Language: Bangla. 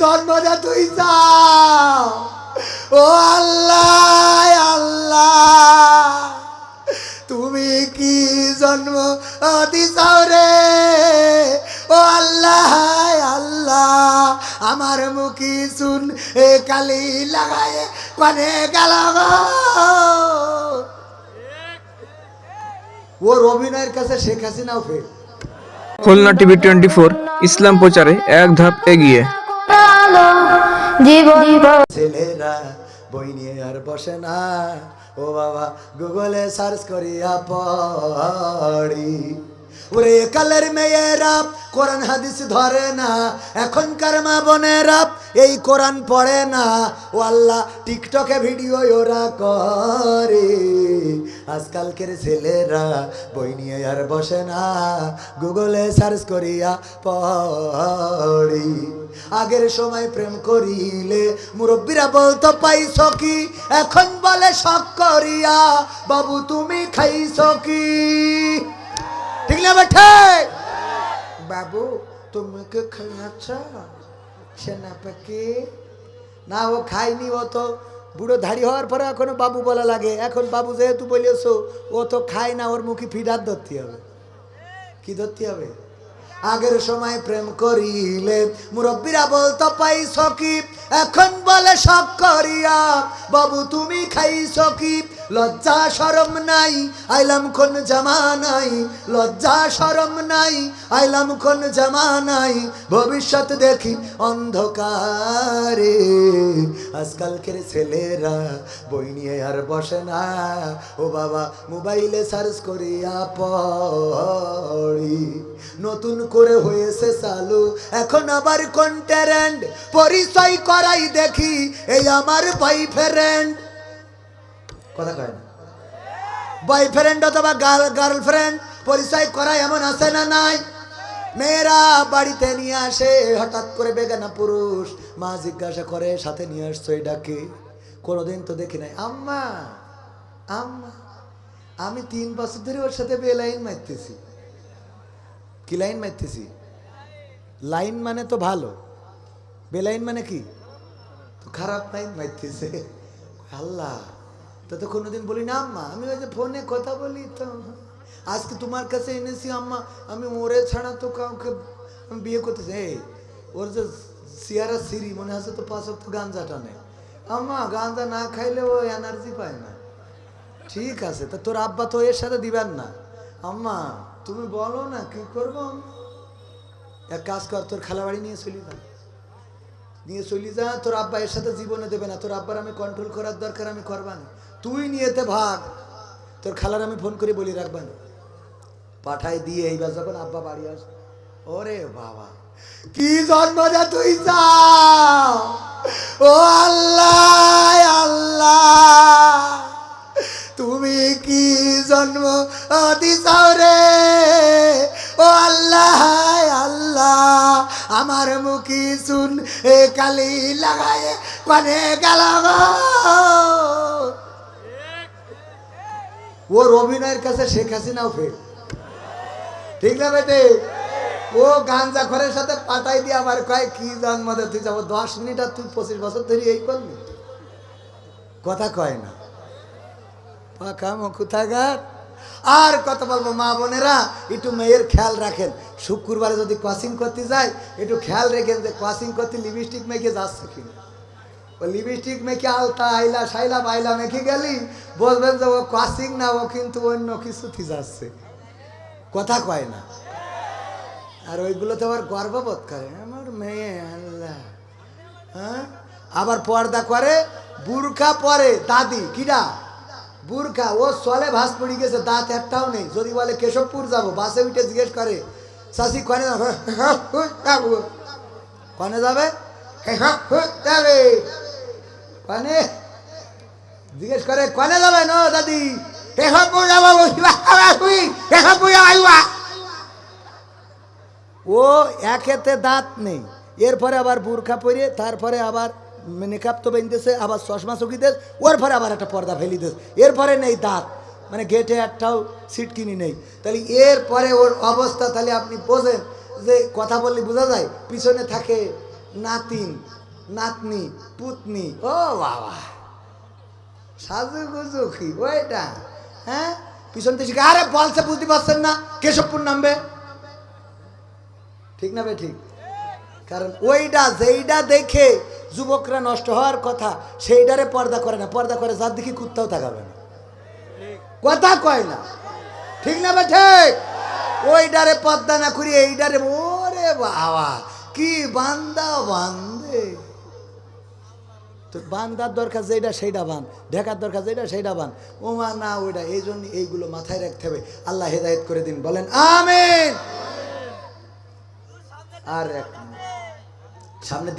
জন্ম দে তুই যাও ও আল্লাহ আল্লাহ, তুমি কি জন্ম দিছাও রে? ও আল্লাহ আল্লাহ, আমার মুখি শুন এ কালি লাগায় কানে গেল ওর অভিনয়ের কাছে Sheikh হাসিনাও fail. Khulna TV twenty four, ইসলাম প্রচারে এক ধাপ এগিয়ে। জীবন ছেলেরা বই নিয়ে আর বসে না। ও বাবা, গুগলে সার্চ করিয়া পড়ি। ওরে কালের মেয়েরা, কোরআন হাদিস ধরে না। এখনকার মা বোনেরা এই কোরআন পড়ে না। ও আল্লাহ, টিকটকে ভিডিও ওরা করে। আজকালকের ছেলেরা বই নিয়ে আর বসে না। গুগলে সার্চ করিয়া পড়ি। আগের সময় প্রেম করিলে মুরব্বীরা বলতো, পাইছ কি? এখন বলে, শখ করিয়া। বাবু, তুমি খাইছ কি? ঠিক না বাবু, তুমি কে খাইয়াছ? সেনা পাখি না, ও খাইনি ও তো বুড়ো ধাড়ি হওয়ার পরে এখনও বাবু বলা লাগে। এখন বাবু যেহেতু বলিয়েছো ও তো খায় না, ওর মুখে ফিডার ধরতে হবে। কি ধরতে হবে? আগের সময় প্রেম করিলে মুরব্বীরা বলতো পাইছ কি? এখন বলে সব করিয়া, বাবু তুমি খাইছ কি? লজ্জা সরম নাই, আইলাম কোন জামানাই লজ্জা সরম নাই, আইলাম কোন জামানাই ভবিষ্যৎ দেখি অন্ধকারে। আজকালকের ছেলেরা বই নিয়ে আর বসে না। ও বাবা, মোবাইলে সার্চ করিয়া পড়ি। নতুন করে হয়েছে চালু। এখন আবার কন্টেরেন্ট পরিচয় করাই দেখি। এই আমার বয়ফ্রেন্ড কথা কয় না। বয়ফ্রেন্ড অথবা গার্লফ্রেন্ড পরিচয় করা এমন আছে না নাই? মেয়েরা বাড়িতে নিয়ে আসে, হঠাৎ করে বেগানা পুরুষ, মা জিজ্ঞাসা করে, সাথে নিয়ে আসছো এটাকে কোনোদিন তো দেখি নাই। আম্মা আম্মা, আমি তিন বছর ধরে ওর সাথে বেলাইন মারতেছি। কি লাইন মারতেছি? লাইন মানে তো ভালো। বেলাইন মানে কি? খারাপ লাইন মারতেছে। আল্লাহ। তো তো কোনোদিন বলি, না আম্মা আমি ওই যে ফোনে কথা বলি তো। আজকে তোমার কাছে এনেছি আম্মা, আমি ওরে ছাড়া তো কাউকে আমি বিয়ে করতেছি এই, ওর যে সিয়ারা সিরি মনে আছে তো পাঁচ তো গাঞ্জা টানে আম্মা, গাঞ্জা না খাইলে ও এনার্জি পায় না। ঠিক আছে, তা তোর আব্বা তো এর সাথে দিবেন না। আম্মা, তুমি বলো না, কি করব? এক কাজ কর, তোর খালা বাড়ি নিয়ে চলি যা নিয়ে চলি যা, তোর আব্বা এর সাথে জীবনে দেবে না। তোর আব্বার আমি কন্ট্রোল করার দরকার, আমি করবা না। তুই নিয়েতে ভাগ। তোর খালার আমি ফোন করে বলি, রাখবা না। পাঠাই দিয়ে এইবার যখন আব্বা বাড়ি আস ওরে বাবা, কি জন্ম দে তুই ও আল্লাহ আল্লাহ, তুমি কি জন্ম দিছাও রে? ও আল্লাহ আল্লাহ, আমার মুখি কালি লাগায় কানে গেল। ওর অভিনয়ের কাছে শেখ হাসিনাও ফেল ঠিক না বেটে? ও গাঞ্জা খরের সাথে পাতাই দিয়ে আবার কয়, কি জন্ম দে তুই যাব? দশ মিনিট আর তুই পঁচিশ বছর ধরে এই করলি? কথা কয় না। পাখা মুখুথাগার আর কত বলব, মা বোনেরা, একটু মেয়ের খেয়াল রাখেন। শুক্রবারে যদি ক্রসিং করতে যায় একটু খেয়াল রেখেন যে ক্রসিং করতে লিপস্টিক মেখে যাচ্ছে কিনা। ও লিপস্টিক মেখে আলতা, আইলা, সাইলা, বাইলা মেখে গেলি বলবেন যে ও ক্রসিং না, ও কিন্তু অন্য কিছুতে যাচ্ছে। কথা কয় না। আর ওইগুলো তো আবার গর্ববোধ করে। আমার মেয়ে, আল্লাহ। হ্যাঁ? আবার পর্দা করে, বুরখা পরে, দাদি কিরা বুরখা ও চলে ভাস পড়ে গেছে, দাঁত একটাও নেই। যদি বলে কেশবপুর যাব, বাসে উঠে জিজ্ঞেস করে চাষি কনে কনে যাবে? কনে জিজ্ঞেস করে, কনে যাবে ন দাদি? কেশবপুর যাব কেশবপুর যাবা ও একেতে দাঁত নেই। এরপরে আবার বুরখা পরে, তারপরে আবার মেকআপ তো বেঁধেছে, আবার চশমা চকি দেশ, ওর পরে আবার একটা পর্দা ফেলি দেশ। এরপরে নেই দাঁত মানে গেটে একটাও সিট কিনি নেই। তাহলে এরপরে ওর অবস্থা, তাহলে আপনি বোঝেন যে কথা বললে বোঝা যায়, পিছনে থাকে নাতিন, নাতনি, পুতনি। ও বাবা সাজু গুজু কি, ওইটা হ্যাঁ? পিছন থেকে আরে বলছে, বুঝতে পারছেন না, কেশবপুর নামবে। ঠিক না বে, ঠিক? কারণ ওইটা যেইটা দেখে যুবকরা নষ্ট হওয়ার কথা সেইটারে পর্দা করে না। পর্দা করে যার দিকে কুত্তাও তাকাবে না। কথা কয় না। ঠিক না বে ঠিক? ওইটারে পর্দা না করি এইটারে ওরে বাবা, কি বান্দা বান্দে। তো বান্দার দরকার যেটা সেইটা বান, ঢেকার দরকার যেটা সেইটা বান। ওমা না ওইটা এই জন্য এইগুলো মাথায় রাখতে হবে। আল্লাহ হেদায়েত করে দিন, বলেন আমিন। আর এক সামনে